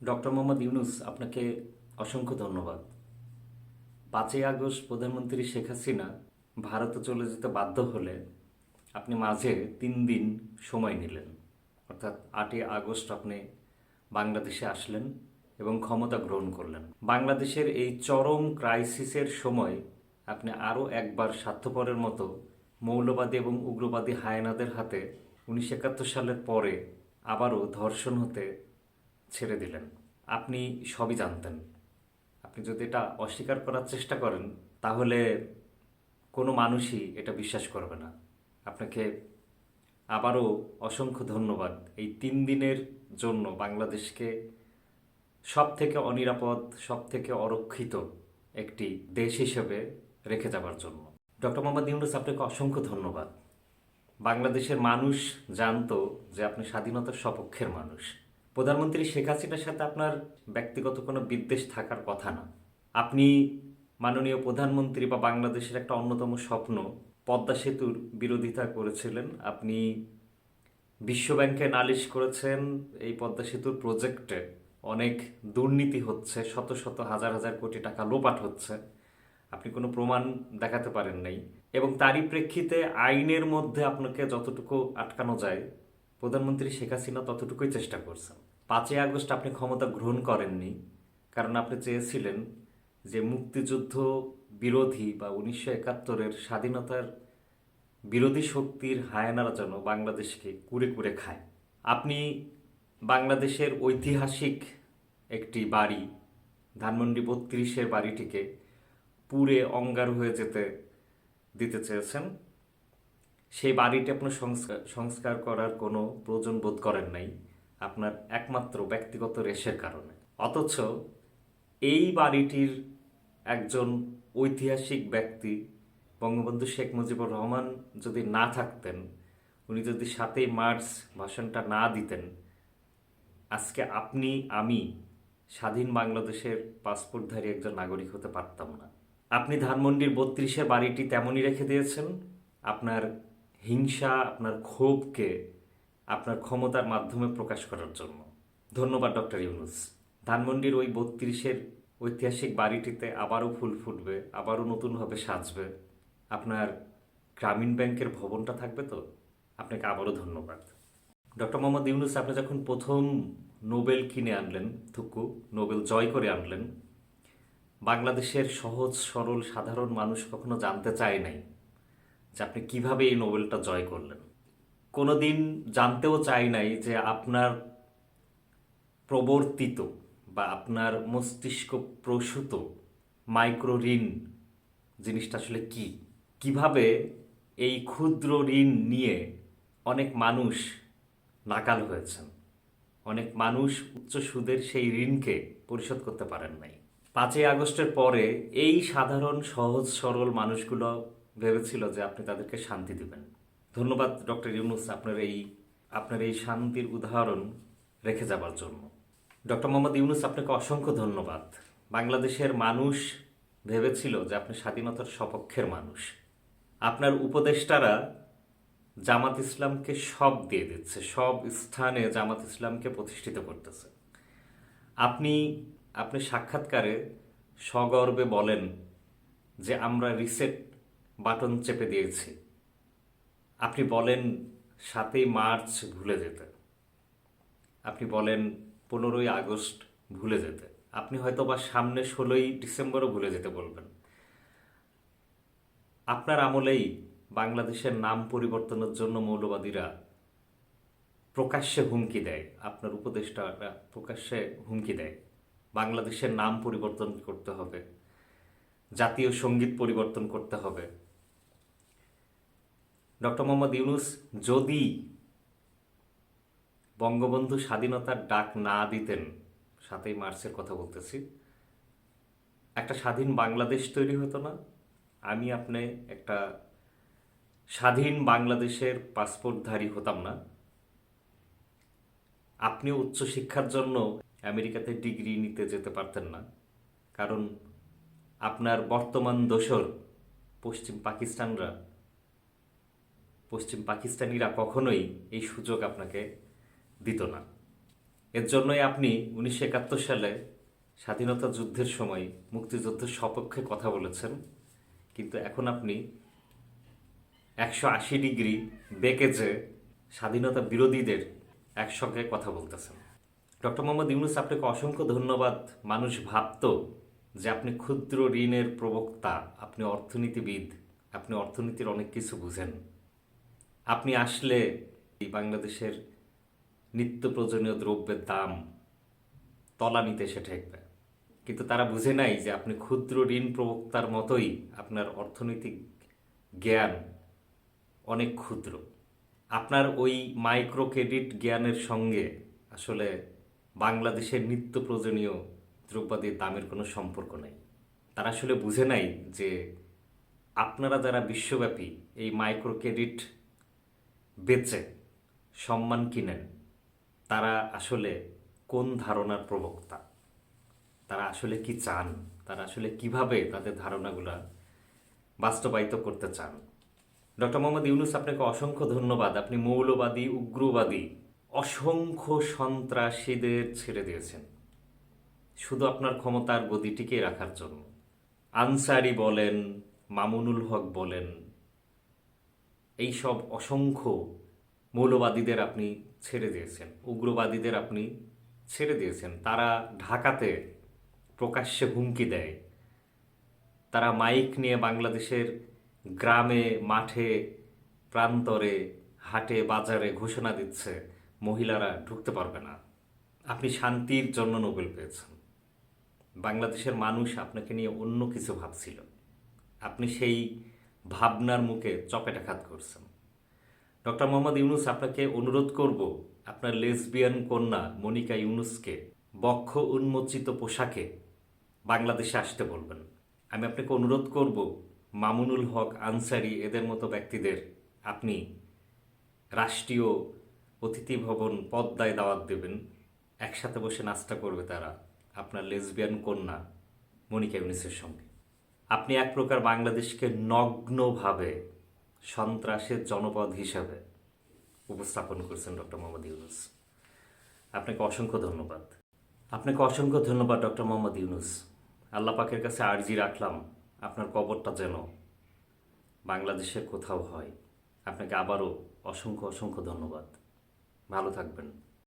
Doctor Mohammad Yunus, আপনাকে অসংখ্য ধন্যবাদ। পাঁচই আগস্ট প্রধানমন্ত্রী শেখ হাসিনা ভারতে চলে যেতে বাধ্য হলে আপনি মাঝে তিন দিন সময় নিলেন। অর্থাৎ আটই আগস্ট আপনি বাংলাদেশে আসলেন এবং ক্ষমতা গ্রহণ করলেন। বাংলাদেশের এই চরম ক্রাইসিসের সময় আপনি আরও একবার স্বার্থপরের মতো মৌলবাদী এবং উগ্রবাদী হায়নাদের হাতে উনিশশো একাত্তর সালের পরে আবারও ধর্ষণ হতে ছেড়ে দিলেন। আপনি সবই জানতেন। আপনি যদি এটা অস্বীকার করার চেষ্টা করেন, তাহলে কোনো মানুষই এটা বিশ্বাস করবে না। আপনাকে আবারও অসংখ্য ধন্যবাদ এই তিন দিনের জন্য বাংলাদেশকে সব থেকে অনিরাপদ সব থেকে অরক্ষিত একটি দেশ হিসেবে রেখে যাবার জন্য। ডক্টর মোহাম্মদ ইউনুস, আপনাকে অসংখ্য ধন্যবাদ। বাংলাদেশের মানুষ জানতো যে আপনি স্বাধীনতার সপক্ষের মানুষ। প্রধানমন্ত্রী শেখ হাসিনার সাথে আপনার ব্যক্তিগত কোনো বিদ্বেষ থাকার কথা না। আপনি মাননীয় প্রধানমন্ত্রী বা বাংলাদেশের একটা অন্যতম স্বপ্ন, পদ্মা সেতুর বিরোধিতা করেছিলেন। আপনি বিশ্বব্যাংকে নালিশ করেছেন এই পদ্মা সেতুর প্রজেক্টে অনেক দুর্নীতি হচ্ছে, শত শত হাজার হাজার কোটি টাকা লোপাট হচ্ছে। আপনি কোনো প্রমাণ দেখাতে পারেন নাই। এবং তারই প্রেক্ষিতে আইনের মধ্যে আপনাকে যতটুকু আটকানো যায়, প্রধানমন্ত্রী শেখ হাসিনা ততটুকুই চেষ্টা করছেন। পাঁচই আগস্ট আপনি ক্ষমতা গ্রহণ করেননি, কারণ আপনি চেয়েছিলেন যে মুক্তিযুদ্ধ বিরোধী বা উনিশশো একাত্তরের স্বাধীনতার বিরোধী শক্তির হায়ানারা যেন বাংলাদেশকে কুড়ে কুড়ে খায়। আপনি বাংলাদেশের ঐতিহাসিক একটি বাড়ি, ধানমন্ডি বত্রিশের বাড়িটিকে পুড়ে অঙ্গার হয়ে যেতে, দিতে চেয়েছেন। সেই বাড়িটি আপনার সংস্কার সংস্কার করার কোনো প্রয়োজন বোধ করেন নাই। আপনার একমাত্র ব্যক্তিগত রেশের কারণে। অথচ এই বাড়িটির একজন ঐতিহাসিক ব্যক্তি, বঙ্গবন্ধু শেখ মুজিবুর রহমান, যদি না থাকতেন, উনি যদি সাতই মার্চ ভাষণটা না দিতেন, আজকে আপনি, আমি স্বাধীন বাংলাদেশের পাসপোর্টধারী একজন নাগরিক হতে পারতাম না। আপনি ধানমন্ডির বত্রিশে বাড়িটি তেমনই রেখে দিয়েছেন। আপনার হিংসা, আপনার ক্ষোভকে আপনার ক্ষমতার মাধ্যমে প্রকাশ করার জন্য। ধন্যবাদ, ডক্টর ইউনুস। ধানমন্ডির ওই বত্রিশের ঐতিহাসিক বাড়িটিতে আবারও ফুল ফুটবে, আবারও নতুনভাবে সাজবে। আপনার গ্রামীণ ব্যাংকের ভবনটা থাকবে তো? আপনাকে আবারও ধন্যবাদ। ডক্টর মোহাম্মদ ইউনুস, আপনি যখন প্রথম নোবেল কিনে আনলেন, থুকু, নোবেল জয় করে আনলেন, বাংলাদেশের সহজ, সরল, সাধারণ মানুষ কখনো জানতে চায় নাই যে আপনি কীভাবে এই নোবেলটা জয় করলেন। কোনোদিন জানতেও চাই নাই যে আপনার প্রবর্তিত বা আপনার মস্তিষ্ক প্রসূত মাইক্রো ঋণ জিনিসটা আসলে কি? কীভাবে এই ক্ষুদ্র ঋণ নিয়ে অনেক মানুষ নাকাল হয়েছেন? অনেক মানুষ উচ্চ সুদের সেই ঋণকে পরিশোধ করতে পারেন নাই। পাঁচই আগস্টের পরে এই সাধারণ, সহজ, সরল মানুষগুলো ভেবেছিল যে আপনি তাদেরকে শান্তি দিবেন। ধন্যবাদ, ডক্টর ইউনুস, আপনার এই আপনার এই শান্তির উদাহরণ রেখে যাবার জন্য। ডক্টর মোহাম্মদ ইউনুস, আপনাকে অসংখ্য ধন্যবাদ। বাংলাদেশের মানুষ ভেবেছিল যে আপনি স্বাধীনতার সপক্ষের মানুষ। আপনার উপদেষ্টারা জামাত ইসলামকে সব দিয়ে দিচ্ছে, সব স্থানে জামাত ইসলামকে প্রতিষ্ঠিত করতেছে। আপনি আপনি সাক্ষাৎকারে সগর্বে বলেন যে আমরা রিসেট বাটন চেপে দিয়েছি। আপনি বলেন সাতই মার্চ ভুলে যেতে। আপনি বলেন পনেরোই আগস্ট ভুলে যেতে। আপনি হয়তো বা সামনে ষোলোই ডিসেম্বরও ভুলে যেতে বলবেন। আপনার আমলেই বাংলাদেশের নাম পরিবর্তনের জন্য মৌলবাদীরা প্রকাশ্যে হুমকি দেয়। আপনার উপদেষ্টারা প্রকাশ্যে হুমকি দেয়। বাংলাদেশের নাম পরিবর্তন করতে হবে। জাতীয় সংগীত পরিবর্তন করতে হবে। ডক্টর মোহাম্মদ ইউনুস যদি বঙ্গবন্ধু স্বাধীনতার ডাক না দিতেন, সাতই মার্চের কথা বলতেছি, একটা স্বাধীন বাংলাদেশ তৈরি হতো না। আমি আপনি একটা স্বাধীন বাংলাদেশের পাসপোর্টধারী হতাম না। আপনিও উচ্চশিক্ষার জন্য আমেরিকাতে ডিগ্রি নিতে যেতে পারতেন না। কারণ আপনার বর্তমান দোসর পশ্চিম পাকিস্তানরা পশ্চিম পাকিস্তানিরা কখনোই এই সুযোগ আপনাকে দিত না। এর জন্যই আপনি উনিশশো একাত্তর সালে স্বাধীনতা যুদ্ধের সময় মুক্তিযুদ্ধের সপক্ষে কথা বলেছেন। কিন্তু এখন আপনি একশো আশি ডিগ্রি বেঁকে যে স্বাধীনতা বিরোধীদের একসঙ্গে কথা বলতেছেন। ডক্টর মোহাম্মদ ইউনুস, আপনাকে অসংখ্য ধন্যবাদ। মানুষ ভাবত যে আপনি ক্ষুদ্র ঋণের প্রবক্তা, আপনি অর্থনীতিবিদ, আপনি অর্থনীতির অনেক কিছু বুঝেন। আপনি আসলে এই বাংলাদেশের নিত্য প্রয়োজনীয় দ্রব্যের দাম তলানিতে এসে ঠেকবে। কিন্তু তারা বুঝে নাই যে আপনি ক্ষুদ্র ঋণ প্রবক্তার মতোই আপনার অর্থনৈতিক জ্ঞান অনেক ক্ষুদ্র। আপনার ওই মাইক্রো ক্রেডিট জ্ঞানের সঙ্গে আসলে বাংলাদেশের নিত্য প্রয়োজনীয় দ্রব্যাদির দামের কোনো সম্পর্ক নেই। তারা আসলে বুঝে নাই যে আপনারা যারা বিশ্বব্যাপী এই মাইক্রো ক্রেডিট বেচে, সম্মান কিনেন, তারা আসলে কোন ধারণার প্রবক্তা? তারা আসলে কি চান? তারা আসলে কীভাবে তাদের ধারণাগুলা বাস্তবায়িত করতে চান? ডক্টর মোহাম্মদ ইউনুস, আপনাকে অসংখ্য ধন্যবাদ। আপনি মৌলবাদী, উগ্রবাদী, অসংখ্য সন্ত্রাসীদের ছেড়ে দিয়েছেন। শুধু আপনার ক্ষমতার গদি টিকিয়ে রাখার জন্য। আনসারি বলেন, মামুনুল হক বলেন এইসব অসংখ্য মৌলবাদীদের আপনি ছেড়ে দিয়েছেন, উগ্রবাদীদের আপনি ছেড়ে দিয়েছেন। তারা ঢাকাতে প্রকাশ্যে হুমকি দেয়। তারা মাইক নিয়ে বাংলাদেশের গ্রামে, মাঠে, প্রান্তরে, হাটে, বাজারে ঘোষণা দিচ্ছে, মহিলারা ঢুকতে পারবে না। আপনি শান্তির জন্য নোবেল পেয়েছেন। বাংলাদেশের মানুষ আপনাকে নিয়ে অন্য কিছু ভাবছিল। আপনি সেই ভাবনার মুখে চপেটাঘাত করছেন। ডক্টর মোহাম্মদ ইউনুস, আপনাকে অনুরোধ করব, আপনার লেসবিয়ান কন্যা মনিকা ইউনুসকে বক্ষ উন্মোচিত পোশাকে বাংলাদেশে আসতে বলবেন। আমি আপনাকে অনুরোধ করব, মামুনুল হক আনসারি, এদের মতো ব্যক্তিদের আপনি রাষ্ট্রীয় অতিথি ভবন পদ্মায় দাওয়াত দেবেন। একসাথে বসে নাস্তা করবে তারা, আপনার লেসবিয়ান কন্যা মনিকা ইউনিসের সঙ্গে। আপনি এক প্রকার বাংলাদেশকে নগ্নভাবে সন্ত্রাসের জনপদ হিসাবে উপস্থাপন করছেন ডক্টর মোহাম্মদ ইউনুস। আপনাকে অসংখ্য ধন্যবাদ। আপনাকে অসংখ্য ধন্যবাদ ডক্টর মোহাম্মদ ইউনুস। আল্লাহ পাকের কাছে আর্জি রাখলাম আপনার কবরটা যেন বাংলাদেশের কোথাও হয়। আপনাকে আবারও অসংখ্য অসংখ্য ধন্যবাদ। ভালো থাকবেন।